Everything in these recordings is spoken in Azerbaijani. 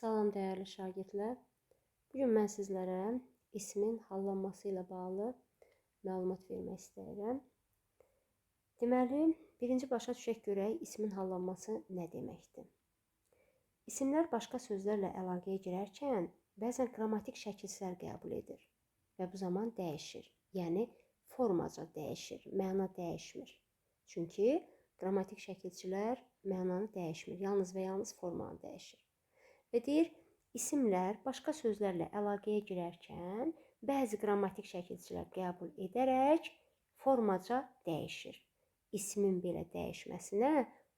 Salam dəyərli şagirdlər. Bu gün mən sizlərə ismin hallanması ilə bağlı məlumat vermək istəyirəm. Deməli, birinci başa düşək görək ismin hallanması nə deməkdir. İsimlər başqa sözlərlə əlaqəyə girərkən bəzən qrammatik şəkilsizlər qəbul edir və bu zaman dəyişir. Yəni formaca dəyişir, məna dəyişmir. Çünki qrammatik şəkilçilər mənanı dəyişmir, yalnız və yalnız formanı dəyişir. Və deyir, isimlər başqa sözlərlə əlaqəyə girərkən bəzi qrammatik şəkilçilər qəbul edərək formaca dəyişir. İsmin belə dəyişməsinə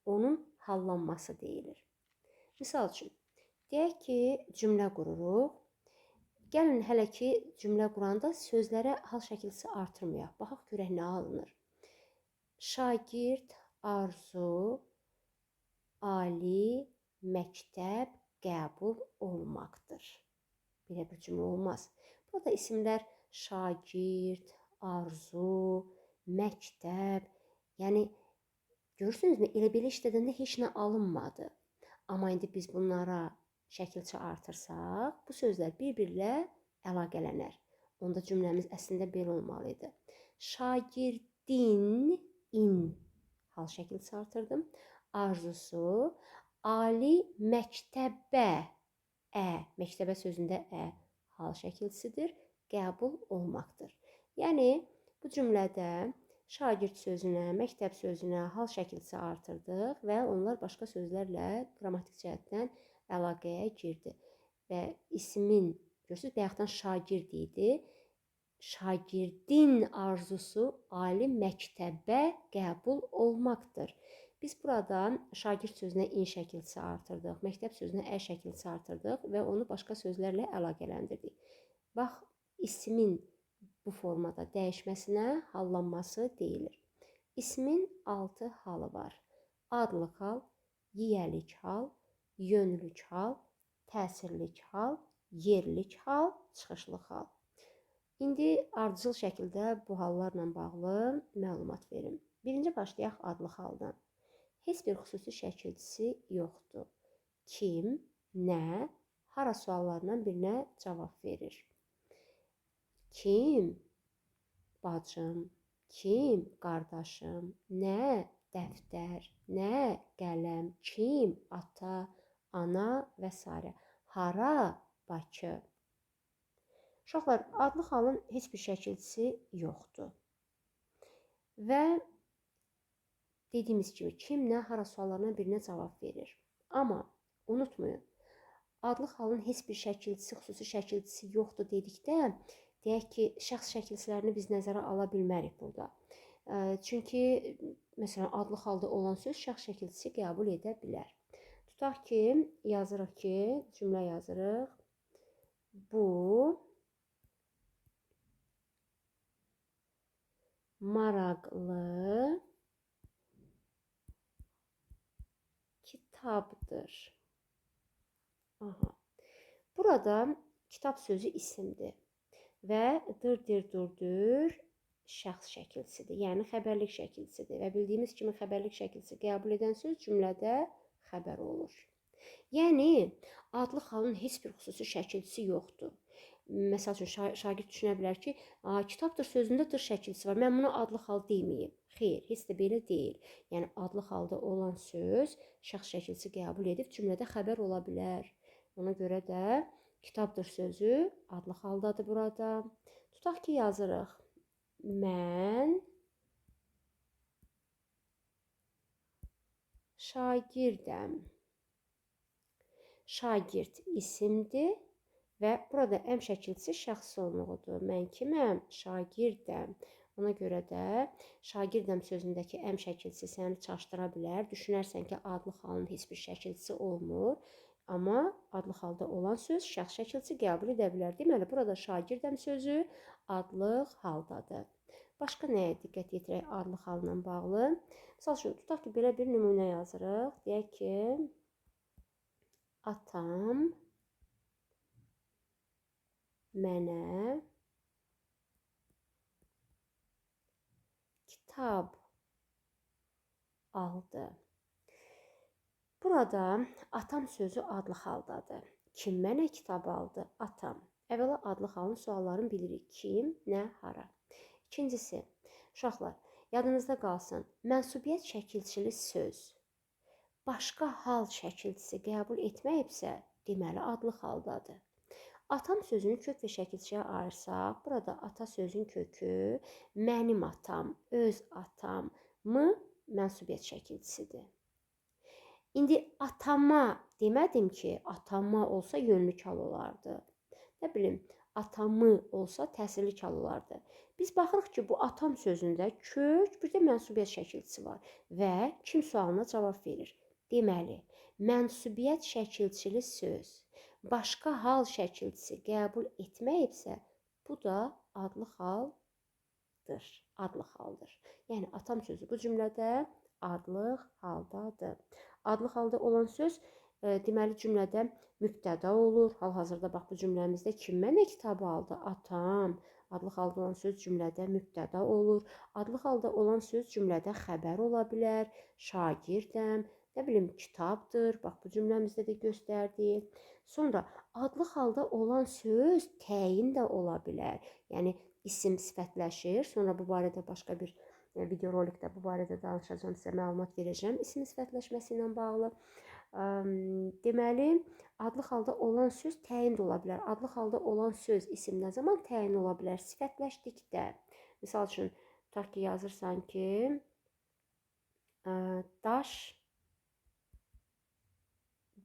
onun hallanması deyilir. Misal üçün, deyək ki, cümlə qururuq. Gəlin hələ ki cümlə quranda sözlərə hal şəkilsi artırmayaq. Baxaq görək nə alınır. Şagird, arzu, ali, məktəb, qəbul olmaqdır. Belə bir cümlə olmaz. Burada isimlər şagird, arzu, məktəb, yəni görürsünüzmü? Elə belə işlədəndə heç nə alınmadı. Amma indi biz bunlara şəkilçi artırsaq, bu sözlər bir-birlə əlaqələnər. Onda cümləmiz əslində belə olmalı idi. Şagirdin in hal şəkilçi artırdım. Arzusu ali məktəbə ə, məktəbə sözündə ə hal şəkilsidir, qəbul olmaqdır. Yəni bu cümlədə şagird sözünə, məktəb sözünə hal şəkilsi artırdıq və onlar başqa sözlərlə qrammatik cəhətdən əlaqəyə girdi. Və ismin görürsüz, bayaqdan şagird idi. Şagirdin arzusu ali məktəbə qəbul olmaqdır. Biz burada şagird sözünə in şəkilsi artırdıq, məktəb sözünə ə şəkilsi artırdıq və onu başqa sözlərlə əlaqələndirdik. Bax, ismin bu formada dəyişməsinə hallanması deyilir. İsmin 6 halı var. Adlıq hal, yiyəlik hal, yönlük hal, təsirlik hal, yerlik hal, çıxışlıq hal. İndi ardıcıl şəkildə bu hallarla bağlı məlumat verim. Birinci başlayaq adlıq haldan heç bir xüsusi şəkilçisi yoxdur. Kim, nə, hara suallarından birinə cavab verir. Kim? Bacım, kim? Qardaşım, nə? Dəftər, nə? Qələm, kim? Ata, ana və s. Hara? Bakı. Uşaqlar, adlı halın heç bir şəkilçisi yoxdur. Və Dediyimiz kimi kim nə hara suallarından birinə cavab verir. Amma unutmayın, adlı halın heç bir şəkilçisi, xüsusi şəkilçisi yoxdur dedikdə, deyək ki, şəxs şəkilçilərini biz nəzərə ala bilmərik burada. Çünki məsələn adlı halda olan söz şəxs şəkilçisi qəbul edə bilər. Tutaq ki, yazırıq ki, cümlə yazırıq. Bu maraqlı kitabdır. Aha. Burada kitab sözü isimdir və dır-dir durdur şəxs şəkilsidir. Yəni xəbərlik şəkilsidir və bildiyimiz kimi xəbərlik şəkilsi qəbul edən söz cümlədə xəbər olur. Yəni adlı halın heç bir xüsusi şəkilçisi yoxdur. Məsəl üçün şagird düşünə bilər ki, kitabdır sözündə dır şəkilçisi var. Mən buna adlı hal deməyim. Xeyr, heç də belə deyil. Yəni adlı halda olan söz şəxs şəkilsi qəbul edib cümlədə xəbər ola bilər. Ona görə də kitabdır sözü adlı haldadır burada. Tutaq ki, yazırıq. Mən şagirdəm. Şagird isimdir və burada əm şəkilçisi şəxs sonluğudur. Mən kiməm? Şagirdəm. Ona görə də şagirdəm sözündəki əm şəkilçisi səni çaşdıra bilər. Düşünərsən ki, adlı halın heç bir şəkilçisi olmur. Amma adlı halda olan söz şəxs şəkilçisi qəbul edə bilər. Deməli, burada şagirdəm sözü adlıq haldadır. Başqa nəyə diqqət yetirək adlı halla bağlı? Məsəl üçün, tutaq ki, belə bir nümunə yazırıq. Deyək ki, atam mənə kitab aldı. Burada atam sözü adlı haldadır. Kim mənə kitab aldı? Atam. Əvvəla adlı halın suallarını bilirik. Kim, nə, hara. İkincisi, uşaqlar, yadınızda qalsın. Mənsubiyyət şəkilçili söz başqa hal şəkilçisi qəbul etməyibsə, deməli adlı haldadır. Atam sözünü kök və şəkilçiyə ayırsaq, burada ata sözün kökü mənim atam, öz atam, mı mənsubiyyət şəkilçisidir. İndi atama demədim ki, atama olsa yönlü kal olardı. Nə bilim, atamı olsa təsirli kal olardı. Biz baxırıq ki, bu atam sözündə kök, bir də mənsubiyyət şəkilçisi var və kim sualına cavab verir. Deməli, mənsubiyyət şəkilçili söz başqa hal şəkilçisi qəbul etməyibsə, bu da adlı haldır. Adlı haldır. Yəni atam sözü bu cümlədə adlıq haldadır. Adlı halda olan söz e, deməli cümlədə mübtəda olur. Hal-hazırda bax bu cümləmizdə kim mənə kitabı aldı? Atam. Adlı halda olan söz cümlədə mübtəda olur. Adlı halda olan söz cümlədə xəbər ola bilər. Şagirdəm, nə bilim kitabdır. Bax bu cümləmizdə də göstərdi. Sonra adlı halda olan söz təyin də ola bilər. Yəni isim sifətləşir. Sonra bu barədə başqa bir videorolikdə bu barədə danışacağam, sizə məlumat verəcəm isim sifətləşməsi ilə bağlı. Deməli, adlı halda olan söz təyin də ola bilər. Adlı halda olan söz isim nə zaman təyin ola bilər? Sifətləşdikdə. Məsəl üçün, tutaq ki, yazırsan ki, daş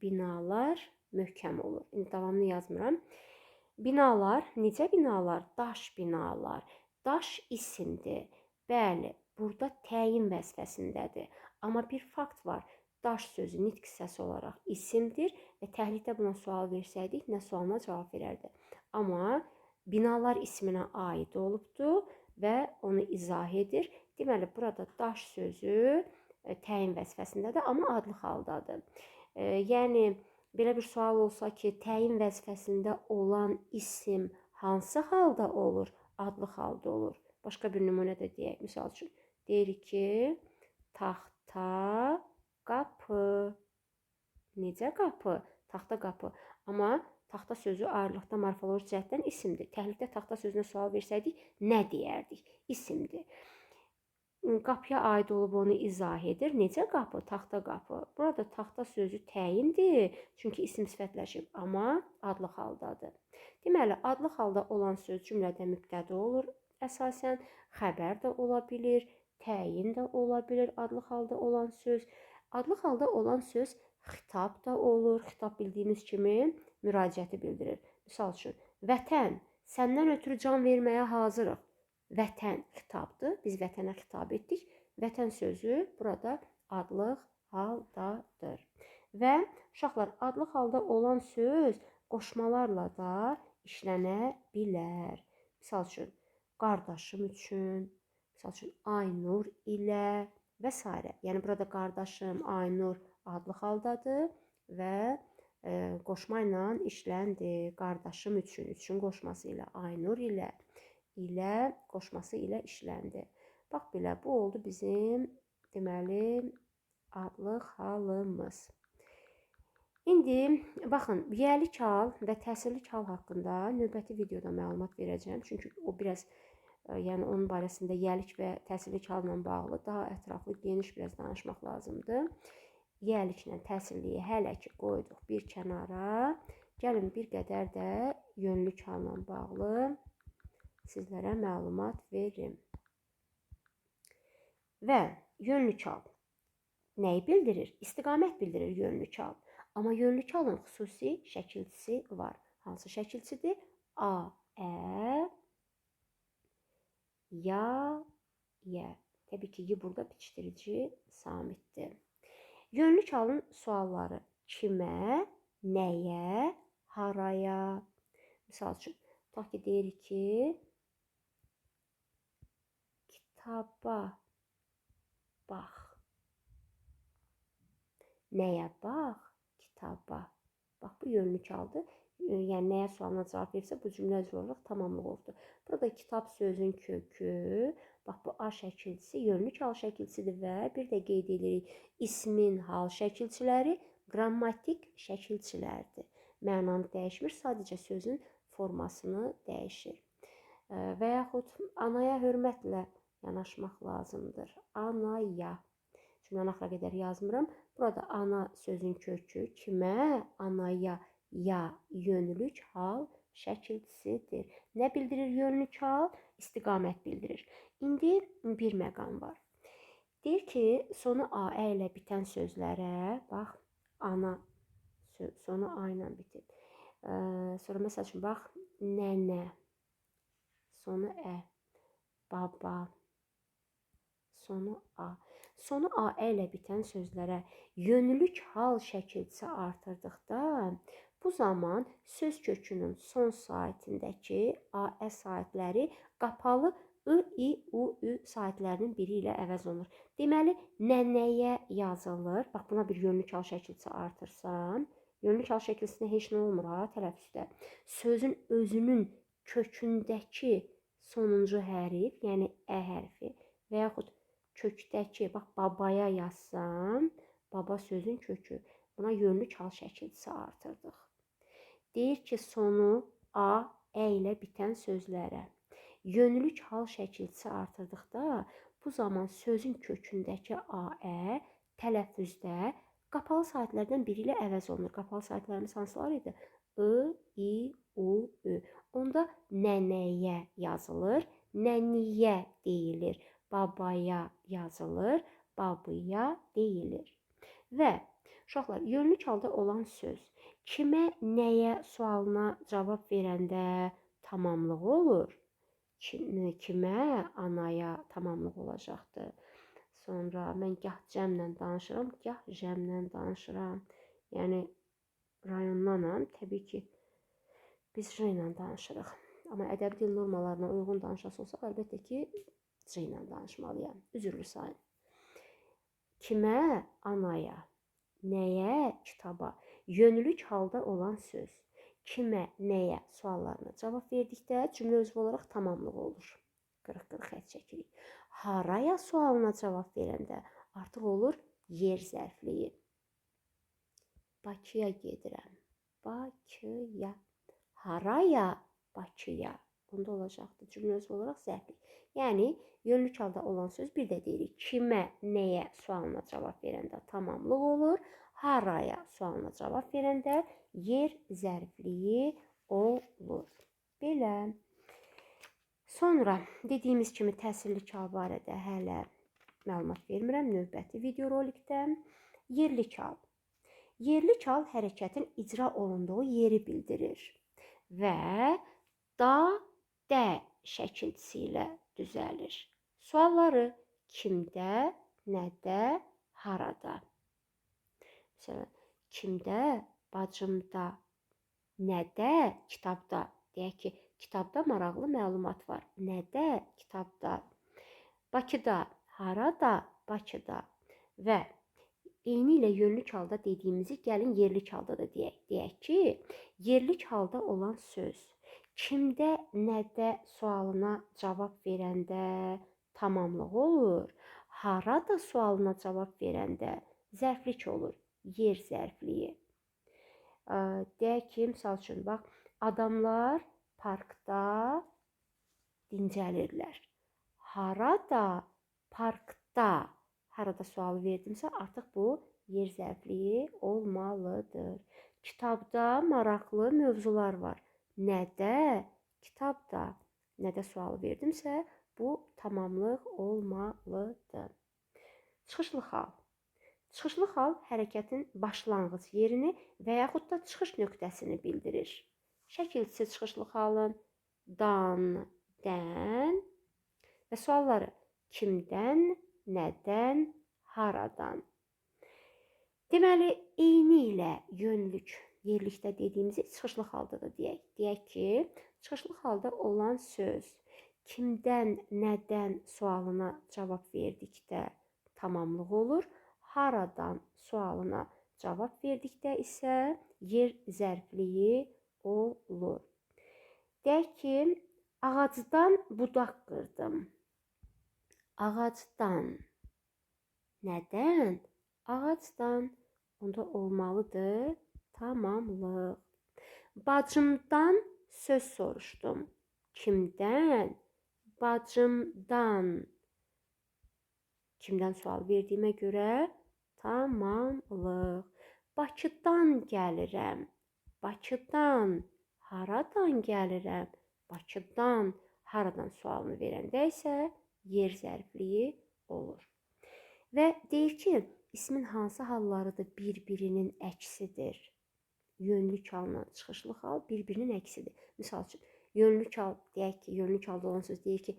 binalar möhkəm olur. İndi davamını yazmıram. Binalar, necə binalar? Daş binalar. Daş isimdir. Bəli, burada təyin vəzifəsindədir. Amma bir fakt var. Daş sözü nitq hissəsi olaraq isimdir və təhlildə buna sual versəydik, nə sualına cavab verərdi. Amma binalar isminə aid olubdu və onu izah edir. Deməli, burada daş sözü e, təyin vəzifəsindədir, amma adlı haldadır. E, yəni belə bir sual olsa ki, təyin vəzifəsində olan isim hansı halda olur? Adlı halda olur. Başqa bir nümunə də deyək. Məsəl üçün deyirik ki, taxta qapı. Necə qapı? Taxta qapı. Amma taxta sözü ayrılıqda morfoloji cəhətdən isimdir. Təhlildə taxta sözünə sual versəydik, nə deyərdik? İsimdir. Qapıya aid olub onu izah edir. Necə qapı? Taxta qapı. Burada taxta sözü təyindir, çünki isim sifətləşib, amma adlı haldadır. Deməli, adlı halda olan söz cümlədə mübtəda olur, əsasən xəbər də ola bilər, təyin də ola bilər adlı halda olan söz. Adlı halda olan söz xitab da olur. Xitab bildiyimiz kimi müraciəti bildirir. Məsəl üçün, vətən, səndən ötürü can verməyə hazırıq. Vətən xitabdır. Biz vətənə xitab etdik. Vətən sözü burada adlıq haldadır. Və uşaqlar adlıq halda olan söz qoşmalarla da işlənə bilər. Məsəl üçün, qardaşım üçün, məsəl üçün Aynur ilə və s. Yəni burada qardaşım Aynur adlı haldadır və e, qoşma ilə işləndi. Qardaşım üçün, üçün qoşması ilə Aynur ilə ilə qoşması ilə işləndi. Bax belə bu oldu bizim deməli adlı halımız. İndi baxın, yiyəli kal və təsirli kal haqqında növbəti videoda məlumat verəcəm. Çünki o biraz yəni onun barəsində yəlik və təsirli kalla bağlı daha ətraflı, geniş biraz danışmaq lazımdır. Yəliklə təsirliyi hələ ki qoyduq bir kənara. Gəlin bir qədər də yönlü kalla bağlı sizlərə məlumat verim. Və yönlü kal nəyi bildirir? İstiqamət bildirir yönlü kal. Amma yönlü kalın xüsusi şəkilçisi var. Hansı şəkilçisidir? A, ə, ya, yə. Təbii ki, y burada pişdirici samitdir. Yönlü çalın sualları kimə, nəyə, haraya? Misal üçün, tutaq ki, deyirik ki, bax. Nəyə bax? Kitaba. Bax, bu yönlü çaldır yəni nəyə sualına cavab versə bu cümlə üzrə olaraq tamamlıq oldu. Burada kitab sözün kökü, bax bu a şəkilçisi yönlük hal şəkilçisidir və bir də qeyd edirik ismin hal şəkilçiləri qrammatik şəkilçilərdir. mənanı dəyişmir, sadəcə sözün formasını dəyişir. Və yaxud anaya hörmətlə yanaşmaq lazımdır. Anaya. Cümləni axıra qədər yazmıram. Burada ana sözün kökü kimə? Anaya, ya yönlük hal şəkilçisidir. Nə bildirir yönlük hal? İstiqamət bildirir. İndi bir məqam var. Deyir ki, sonu a ilə bitən sözlərə, bax, ana sonu a ilə bitir. Sonra məsəl üçün bax, nənə sonu ə, baba sonu a. Sonu a ilə bitən sözlərə yönlük hal şəkilçisi artırdıqda bu zaman söz kökünün son saitindəki a-ə saitləri qapalı I, I, U, Ü saitlərinin biri ilə əvəz olunur. Deməli, nənəyə yazılır. Bax, buna bir yönlük hal şəkilçisi artırsan, yönlük hal şəkilçisində heç nə olmur ha tələffüzdə. Sözün özünün kökündəki sonuncu hərf, yəni ə hərfi və yaxud kökdəki, bax, babaya yazsan, baba sözün kökü. Buna yönlük hal şəkilçisi artırdıq. Deyir ki, sonu a, ə ilə bitən sözlərə yönlük hal şəkilçisi artırdıqda bu zaman sözün kökündəki Aə tələffüzdə qapalı saitlərdən biri ilə əvəz olunur. Qapalı saitlərimiz hansılar idi? I, i, u, ü. Onda nənəyə yazılır, nəniyə deyilir. Babaya yazılır, babıya deyilir. Və uşaqlar, yönlük halda olan söz kimə, nəyə sualına cavab verəndə tamamlıq olur? kimə, anaya tamamlıq olacaqdır. Sonra mən gah cəmlə danışıram, gah cəmlə danışıram. Yəni rayondanam, təbii ki, biz r ilə danışırıq. Amma ədəbi dil normalarına uyğun danışası olsaq, əlbəttə ki, c ilə danışmalıyam. Üzrlü sayın. Kimə? Anaya. Nəyə? Kitaba. Yönlük halda olan söz kimə, nəyə suallarına cavab verdikdə cümlə özü olaraq tamamlıq olur. Qırıq-qırıq xətt çəkirik. Haraya sualına cavab verəndə artıq olur yer zərfliyi. Bakıya gedirəm. Bakıya. Haraya? Bakıya. Bunda olacaqdır. Cümlə özü olaraq zərflik. Yəni yönlük halda olan söz bir də deyirik. Kimə, nəyə sualına cavab verəndə tamamlıq olur. Haraya sualına cavab verəndə yer zərfliyi olur. Belə. Sonra dediyimiz kimi təsirli kal barədə hələ məlumat vermirəm növbəti videorolikdə. Yerli kal. Yerli kal hərəkətin icra olunduğu yeri bildirir və da, də şəkilçisi ilə düzəlir. Sualları kimdə, nədə, harada? Məsələn, kimdə, bacımda, nədə, kitabda. Deyək ki, kitabda maraqlı məlumat var. Nədə, kitabda. Bakıda, harada, Bakıda. Və eyni ilə yönlük halda dediyimizi gəlin yerlik halda da deyək. Deyək ki, yerlik halda olan söz kimdə, nədə sualına cavab verəndə tamamlıq olur. Harada sualına cavab verəndə zərflik olur. Yer zərfliyi. Deyək ki, misal üçün, bax, adamlar parkda dincəlirlər. Harada? Parkda. Harada sualı verdimsə, artıq bu yer zərfliyi olmalıdır. Kitabda maraqlı mövzular var. Nədə? Kitabda. Nədə sualı verdimsə, bu tamamlıq olmalıdır. Çıxışlı xal. Çıxışlı xal hərəkətin başlanğıc yerini və yaxud da çıxış nöqtəsini bildirir. Şəkilçisi çıxışlı xalın dan, dən və sualları kimdən, nədən, haradan. Deməli, eyni ilə yönlük yerlikdə dediyimizi çıxışlı halda da deyək. Deyək ki, çıxışlı halda olan söz kimdən, nədən sualına cavab verdikdə tamamlıq olur haradan sualına cavab verdikdə isə yer zərfliyi olur. Deyək ki, ağacdan budaq qırdım. Ağacdan. Nədən? Ağacdan. Onda olmalıdır tamamlıq. Bacımdan söz soruşdum. Kimdən? Bacımdan. Kimdən sual verdiyimə görə tamamlıq. Bakıdan gəlirəm. Bakıdan. Haradan gəlirəm? Bakıdan. Haradan sualını verəndə isə yer zərfliyi olur. Və deyir ki, ismin hansı hallarıdır bir-birinin əksidir? Yönlü kalla çıxışlı hal bir-birinin əksidir. Misal üçün, yönlü kal deyək ki, yönlü kalda olan söz deyir ki,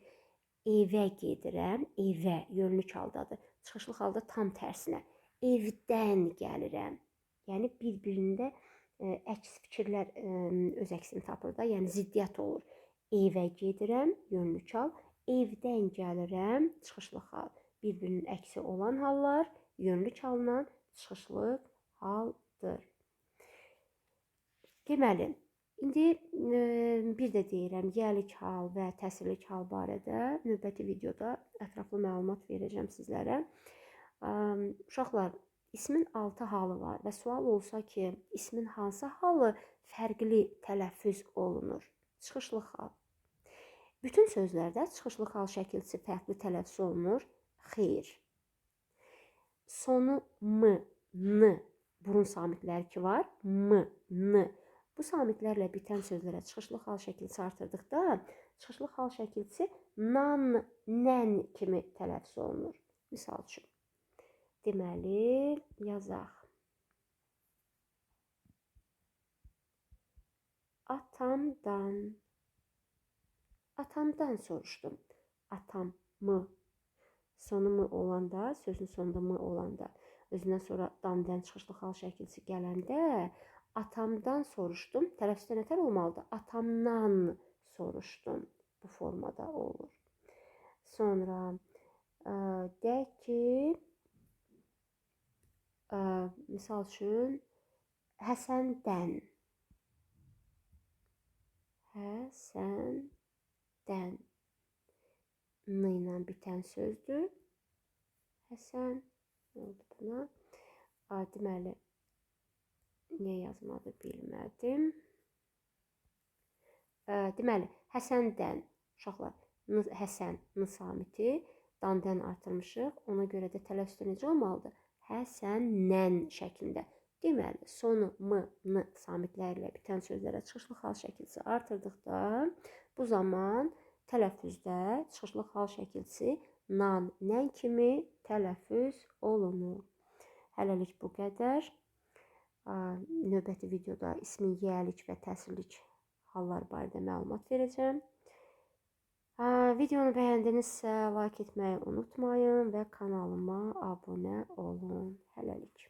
evə gedirəm, evə yönlü kaldadır. Çıxışlı halda tam tərsinə, evdən gəlirəm. Yəni bir-birində ə, əks fikirlər ə, öz əksini tapır da, yəni ziddiyyət olur. Evə gedirəm, yönlü kal, evdən gəlirəm, çıxışlı hal. Bir-birinin əksi olan hallar yönlü kalla çıxışlı haldır. Deməli, indi ə, bir də deyirəm, yəlik hal və təsirlik hal barədə növbəti videoda ətraflı məlumat verəcəm sizlərə. Ə, uşaqlar, ismin 6 halı var və sual olsa ki, ismin hansı halı fərqli tələffüz olunur? Çıxışlı hal. Bütün sözlərdə çıxışlı hal şəkilçisi fərqli tələffüz olunur. Xeyr. Sonu m, n burun samitləri ki var. M, n Bu samitlərlə bitən sözlərə çıxışlı hal şəkilçisi artırdıqda çıxışlı hal şəkilçisi nan, nən kimi tələffüz olunur. Misal üçün. Deməli, yazaq. Atamdan. Atamdan soruşdum. Atam mı? Sonu mu olanda, sözün sonunda mı olanda, özündən sonra damdən çıxışlı hal şəkilçisi gələndə Atamdan soruşdum. Tələffüzdə nətər olmalıdır? Atamdan soruşdum. Bu formada olur. Sonra ə, deyək ki, ə, misal üçün Həsəndən. Həsəndən. N ilə sözdür. Həsən. Nə oldu buna? Deməli, Niyə yazmadı bilmədim. Ə, deməli, Həsəndən uşaqlar, Həsən n samiti dandən artırmışıq. Ona görə də tələffüzdə necə olmalıdır? Həsəndən şəklində. Deməli, sonu m, n samitlərlə bitən sözlərə çıxışlı hal şəkilçisi artırdıqda bu zaman tələffüzdə çıxışlı hal şəkilçisi nan, nən kimi tələffüz olunur. Hələlik bu qədər növbəti videoda ismin yiyəlik və təsirlik hallar barədə məlumat verəcəm. Videonu bəyəndinizsə like etməyi unutmayın və kanalıma abunə olun. Hələlik.